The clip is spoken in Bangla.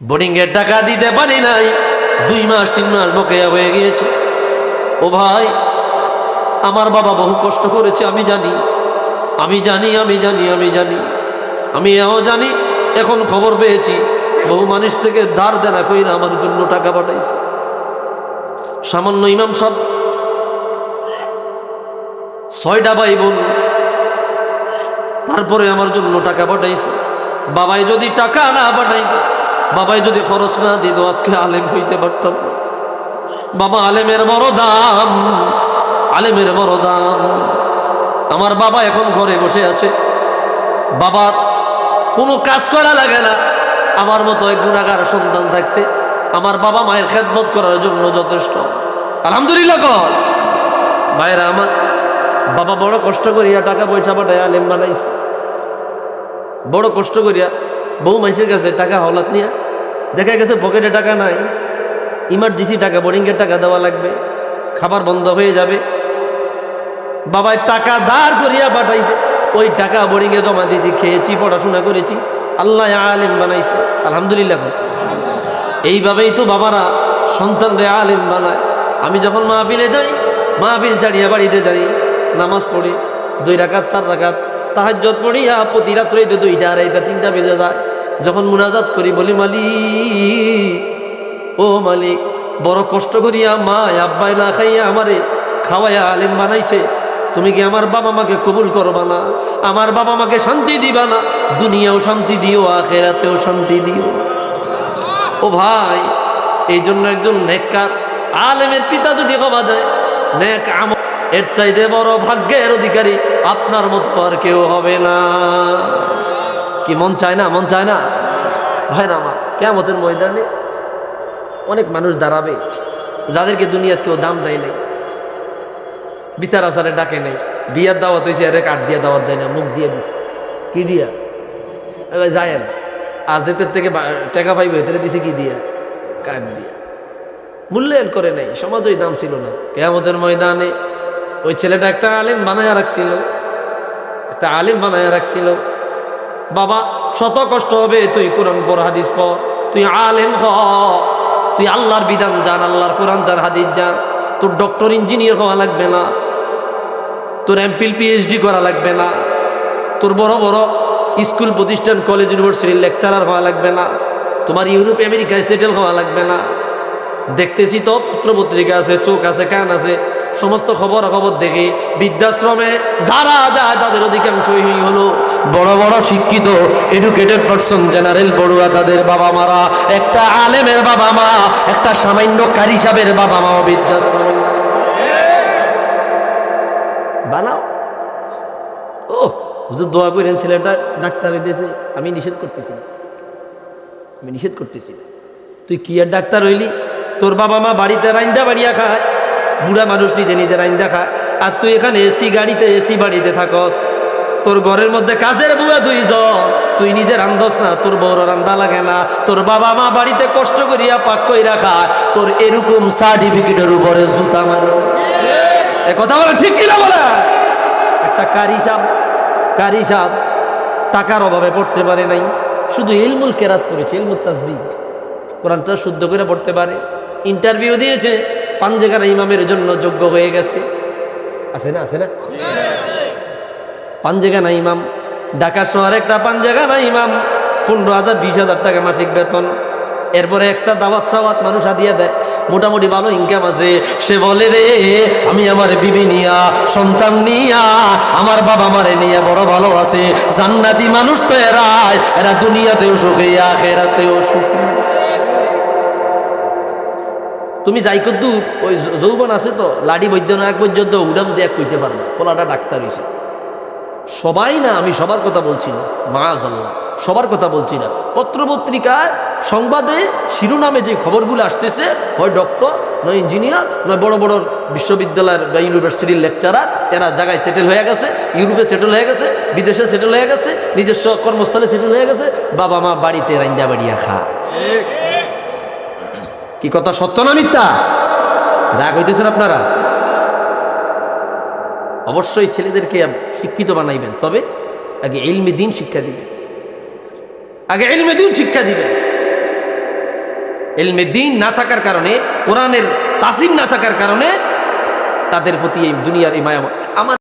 বোর্ডিংয়ের টাকা দিতে পারি নাই। দুই মাস, তিন মাস বকেয়া হয়ে গিয়েছে। ও ভাই, আমার বাবা বহু কষ্ট করেছে, আমি জানি। আমি জানি আমি জানি আমি জানি। আমি এও জানি, এখন খবর পেয়েছি, বহু মানুষ থেকে ধার দেনা কইরা আমার জন্য টাকা পাঠাইছে। সামান্য ইমাম সাহেব, ছয়টা ভাই বোন, তারপরে আমার জন্য টাকা পাঠাইছে। বাবাই যদি টাকা না পাঠাইত বাবাই যদি খরচ না দিত, আজকে আলেম হইতে পারতাম না। বাবা, আলেমের বড় দাম, আলেমের বড় দাম। আমার বাবা এখন ঘরে বসে আছে। বাবার কোনো কাজ করা লাগে না। আমার মতো এক গুণাগার সন্তান থাকতে আমার বাবা মায়ের খেদমত করার জন্য যথেষ্ট। আলহামদুলিল্লাহ কর। ভাইরা আমার, বাবা বড় কষ্ট করিয়া টাকা পয়সা পাঠায়, আলেম বানাইছে। বড় কষ্ট করিয়া বহু মানুষের কাছে টাকা হলাত নিয়ে দেখা গেছে পকেটে টাকা নাই ইমার্জেন্সি টাকা বোর্ডিংয়ের টাকা দেওয়া লাগবে, খাবার বন্ধ হয়ে যাবে। বাবায় টাকা ধার করিয়া পাঠাইছে, ওই টাকা বোর্ডিংয়ে জমা দিয়েছি, খেয়েছি, পড়াশোনা করেছি, আল্লাহ আলেম বানাইছে, আলহামদুলিল্লাহ। এইভাবেই তো বাবারা সন্তানরে আলেম বানায়। আমি যখন মাহফিলে যাই, মাহফিল ছাড়িয়া বাড়িতে যাই, নামাজ পড়ি, দুই রাকাত, চার রাকাত তাহাজ্জত পড়িয়া প্রতি রাত্রেই তো দুইটা, আড়াইটা, তিনটা বেজে যায়। যখন মুনাজাত করি, বলি, মালিক, ও মালিক, বড় কষ্ট করিয়া মা আব্বাই না খাইয়া আমারে খাওয়াইয়া আলেম বানাইছে। তুমি কি আমার বাবা মাকে কবুল করবা না? আমার বাবা মাকে শান্তি দিবা না? দুনিয়াও শান্তি দিও, আখেরাতেও শান্তি দিও। ও ভাই এই জন্য একজন নেককার আলেমের পিতা যদি হওয়া যায়, নেক আম এর চাইতে বড় ভাগ্যের অধিকারী আপনার মতো আর কেউ হবে না। কি, মন চায় না? মন চায় না? ভাই আমার কেমতের ময়দানে অনেক মানুষ দাঁড়াবে, যাদেরকে দুনিয়াত কেউ দাম দেয় নাই, বিচার আচারে ডাকে নাই, বিয়ার দাওয়াত হয়েছে আরে কাঠ দিয়ে দাওয়াত দেয় না, মুখ দিয়ে দিস কি দিয়া? এবার যায়েন, আর যেতের থেকে টাকা পাইবে এতে দিছে কি দিয়া? কাঠ দিয়া। মূল্যায়ন করে নাই সমাজ ওই দাম ছিল না। কেয়ামতের ময়দানে ওই ছেলেটা একটা আলেম বানায় রাখছিল, একটা আলেম বানায় রাখছিল বাবা, শত কষ্ট হবে, তুই কোরআন পর হাদিস পর তুই আলেম হ। তুই আল্লাহর বিধান জান, আল্লাহর কোরআন জান, হাদিস জান। তোর ডক্টর, ইঞ্জিনিয়ার হওয়া লাগবে না। তোর এমপিল পিএইচডি করা লাগবে না। তোর বড় বড় স্কুল, প্রতিষ্ঠান, কলেজ, ইউনিভার্সিটির লেকচারার হওয়া লাগবে না। তোমার ইউরোপ, আমেরিকায় সেটেল হওয়া লাগবে না। দেখতেছি তো, পত্রপত্রিকা আছে, চোখ আছে, কান আছে। সমস্ত খবর খবর দেখি বৃদ্ধাশ্রমে যারা যায় তাদের অধিকাংশই হলো বড় বড় শিক্ষিত এডুকেটেড পার্সন জেনারেল বড়ুয়া তাদের বাবা মারা, একটা আলেমের বাবা মা, একটা সামান্য কারি সাহেবের বাবা মা বৃদ্ধাশ্রমে বানাও। ও হুজুর দোয়া করেন, ছেলেটা ডাক্তারে দিয়েছে আমি নিষেধ করতেছি। আমি নিষেধ করতেছি। তুই কি আর ডাক্তার হইলি? তোর বাবা মা বাড়িতে রাইন্দা বাড়িয়া খায়। বুড়া মানুষ নিজে নিজে রাইন্দা দেখা। আর তুই এখানে এসি গাড়িতে, এসি বাড়িতে থাকস। তোর ঘরের মধ্যে কাজের বুয়া দুইজন। তুই নিজে রান্ধস না, তোর বড় রান্দা লাগে না। তোর বাবা মা বাড়িতে কষ্ট করিয়া পাক কইরা রাখা তোর এরকম সার্টিফিকেটের উপরে জুতা মারে। এ কথা বলে ঠিক কিনা বলে? একটা কারি সাপ কারি সাপ টাকার অভাবে পড়তে পারে নাই। শুধু ইলমুল কেরাত পড়েছে, ইলমুল তাসবিক কোরআনটা শুদ্ধ করে পড়তে পারে। ইন্টারভিউ দিয়েছে পাঞ্জেগানা ইমামের জন্য যোগ্য হয়ে গেছে। আছে না আছে না? পাঞ্জেগানা ইমাম। ঢাকা শহরে একটা পাঞ্জেগানা ইমাম। পনেরো হাজার, বিশ হাজার টাকা মাসিক বেতন। এরপরে এক্সট্রা দাওয়াত সাওয়াত মানুষ হাদিয়া দেয়। মোটামুটি ভালো ইনকাম আছে। সে বলে, রে, আমি আমার বিবি নিয়া, সন্তান নিয়া, আমার বাবা মারে নিয়ে বড় ভালো আছে। জান্নাতি মানুষ তো এরাই। এরা দুনিয়াতেও সুখী, আখেরাতেও সুখী। তুমি যাই করতু ওই যৌবন আছে তো, লাডি বৈদ্য না, এক পর্যন্ত উড়াম দিয়ে কইতে পারবা। পোলাটা ডাক্তার হয়েছে সবাই না, আমি সবার কথা বলছি না। মাজ আল্লাহ সবার কথা বলছি না। পত্রপত্রিকায়, সংবাদে, শিরোনামে যে খবরগুলো আসতেছে, হয় ডক্টর নয় ইঞ্জিনিয়ার নয় বড় বড় বিশ্ববিদ্যালয়ের বা ইউনিভার্সিটির লেকচারার, এরা জায়গায় সেটেল হয়ে গেছে, ইউরোপে সেটেল হয়ে গেছে, বিদেশে সেটেল হয়ে গেছে, নিজস্ব কর্মস্থলে সেটেল হয়ে গেছে, বাবা মা বাড়িতে রান্দা বাড়িয়া খা কি কথা, সত্য না মিথ্যা? রাগ হইতেছেন আপনারা? অবশ্যই ছেলেদেরকে শিক্ষিত বানাইবেন, তবে আগে ইলমে দিন শিক্ষা দিবেন। আগে ইলমে দিন শিক্ষা দিবেন। এলমে দিন না থাকার কারণে, কোরআনের তাসিম না থাকার কারণে তাদের প্রতি এই দুনিয়ার এই মায়া আমার